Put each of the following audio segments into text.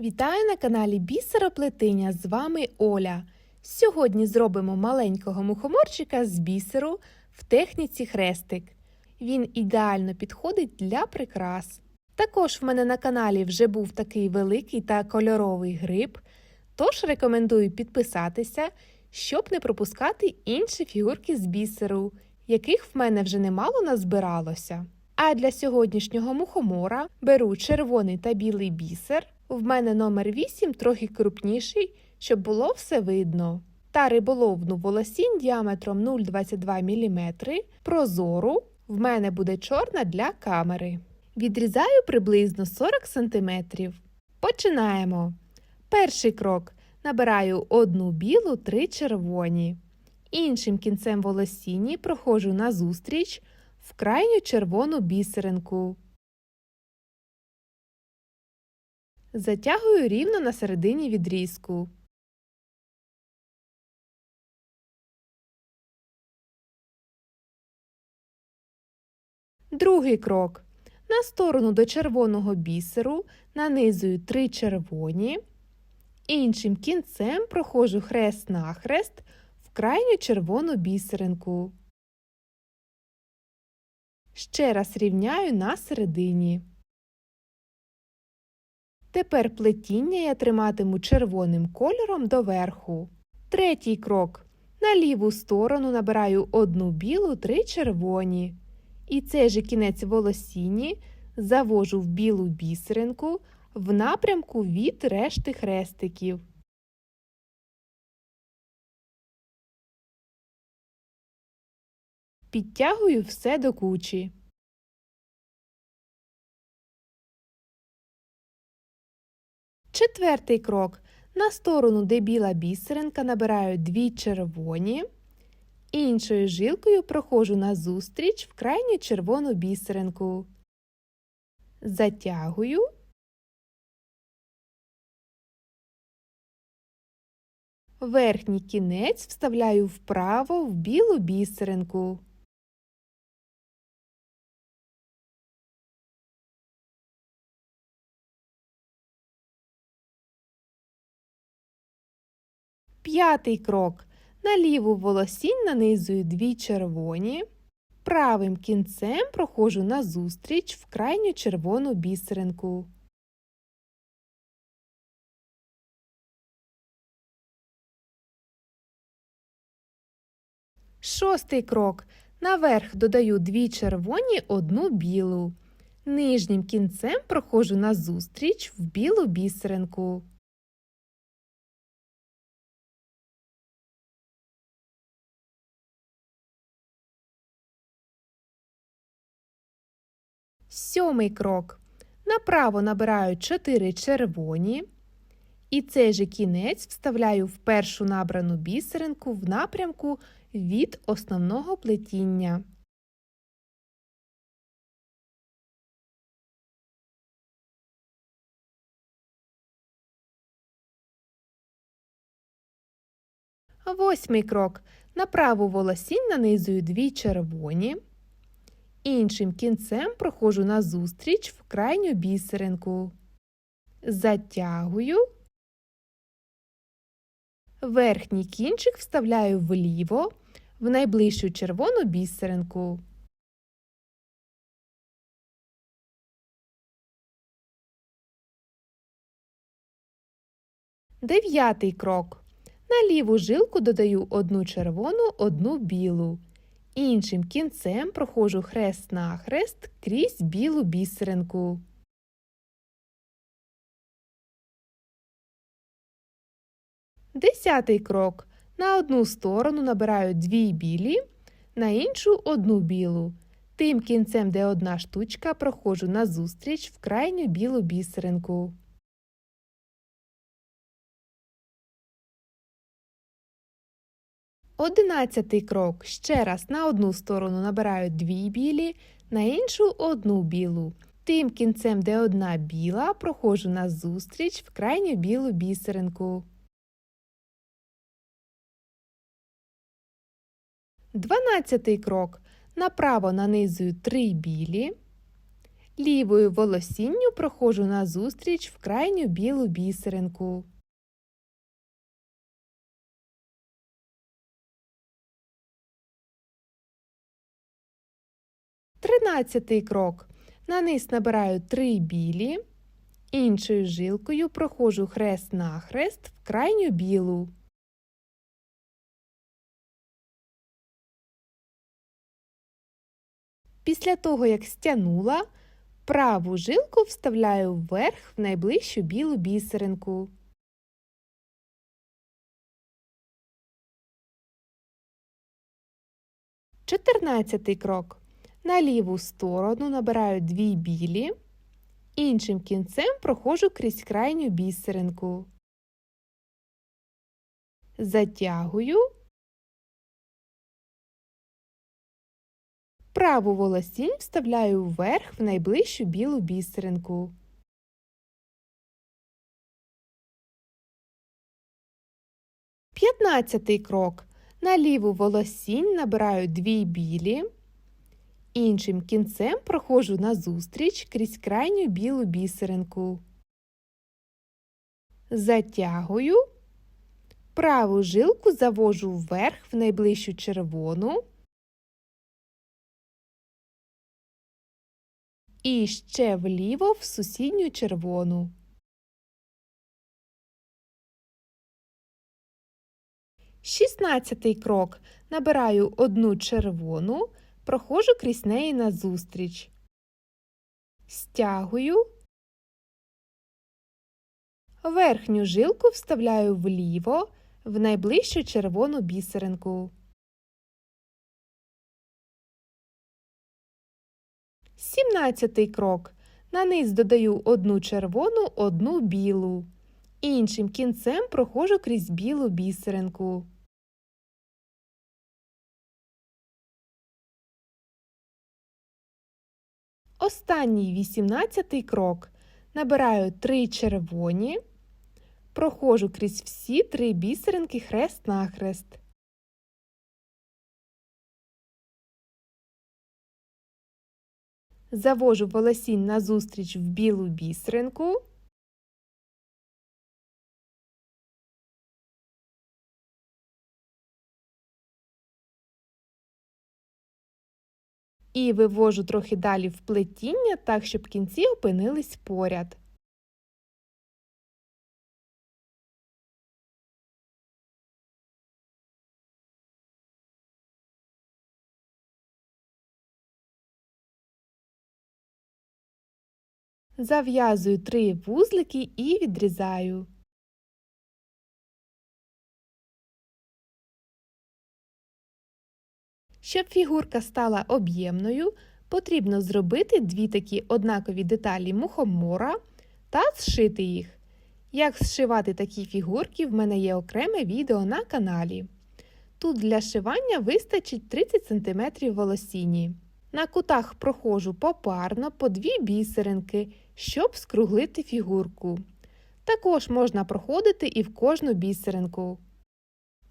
Вітаю на каналі Бісероплетиня. З вами Оля. Сьогодні зробимо маленького мухоморчика з бісеру в техніці хрестик. Він ідеально підходить для прикрас. Також в мене на каналі вже був такий великий та кольоровий гриб, тож рекомендую підписатися, щоб не пропускати інші фігурки з бісеру, яких в мене вже немало назбиралося. А для сьогоднішнього мухомора беру червоний та білий бісер. В мене номер 8 трохи крупніший, щоб було все видно. Та риболовну волосінь діаметром 0,22 мм, прозору, в мене буде чорна для камери. Відрізаю приблизно 40 см. Починаємо. Перший крок. Набираю одну білу, три червоні. Іншим кінцем волосіні проходжу назустріч в крайню червону бісеринку. Затягую рівно на середині відрізку. Другий крок. На сторону до червоного бісеру нанизую три червоні. Іншим кінцем проходжу хрест-нахрест в крайню червону бісеринку. Ще раз рівняю на середині. Тепер плетіння я триматиму червоним кольором доверху. Третій крок. На ліву сторону набираю одну білу, три червоні. І цей же кінець волосіні завожу в білу бісеринку в напрямку від решти хрестиків. Підтягую все до кучі. Четвертий крок. На сторону, де біла бісеринка, набираю дві червоні. Іншою жилкою проходжу назустріч в крайню червону бісеринку. Затягую. Верхній кінець вставляю вправо в білу бісеринку. П'ятий крок. На ліву волосінь нанизую дві червоні. Правим кінцем проходжу назустріч в крайню червону бісеринку. Шостий крок. Наверх додаю дві червоні, одну білу. Нижнім кінцем проходжу назустріч в білу бісеринку. Сьомий крок. Направо набираю 4 червоні. І цей же кінець вставляю в першу набрану бісеринку в напрямку від основного плетіння. Восьмий крок. На праву волосінь нанизую дві червоні. Іншим кінцем проходжу назустріч в крайню бісеринку. Затягую. Верхній кінчик вставляю вліво в найближчу червону бісеринку. Дев'ятий крок. На ліву жилку додаю одну червону, одну білу. Іншим кінцем проходжу хрест-нахрест крізь білу бісеринку. Десятий крок. На одну сторону набираю дві білі, на іншу одну білу. Тим кінцем, де одна штучка, проходжу назустріч в крайню білу бісеринку. Одинадцятий крок. Ще раз на одну сторону набираю дві білі, на іншу одну білу. Тим кінцем, де одна біла, проходжу назустріч в крайню білу бісеринку. Дванадцятий крок. Направо нанизую три білі. Лівою волосінню проходжу назустріч в крайню білу бісеринку. Тринадцятий крок. На низ набираю три білі, іншою жилкою проходжу хрест-нахрест в крайню білу. Після того, як стягнула, праву жилку вставляю вверх в найближчу білу бісеринку. Чотирнадцятий крок. На ліву сторону набираю дві білі, іншим кінцем проходжу крізь крайню бісеринку. Затягую. Праву волосінь вставляю вверх в найближчу білу бісеринку. П'ятнадцятий крок. На ліву волосінь набираю дві білі, іншим кінцем проходжу назустріч крізь крайню білу бісеринку. Затягую. Праву жилку завожу вверх в найближчу червону. І ще вліво в сусідню червону. Шістнадцятий крок. Набираю одну червону, проходжу крізь неї назустріч. Стягую. Верхню жилку вставляю вліво в найближчу червону бісеринку. Сімнадцятий крок. На низ додаю одну червону, одну білу. Іншим кінцем проходжу крізь білу бісеринку. Останній вісімнадцятий крок. Набираю три червоні, проходжу крізь всі три бісеринки хрест-нахрест. Завожу волосінь назустріч в білу бісеринку. І вивожу трохи далі в плетіння, так, щоб кінці опинились поряд. Зав'язую три вузлики і відрізаю. Щоб фігурка стала об'ємною, потрібно зробити дві такі однакові деталі мухомора та зшити їх. Як зшивати такі фігурки, в мене є окреме відео на каналі. Тут для шивання вистачить 30 см волосіні. На кутах проходжу попарно по дві бісеринки, щоб скруглити фігурку. Також можна проходити і в кожну бісеринку.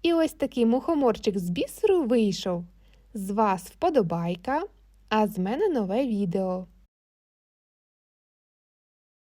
І ось такий мухоморчик з бісеру вийшов. З вас вподобайка, а з мене нове відео.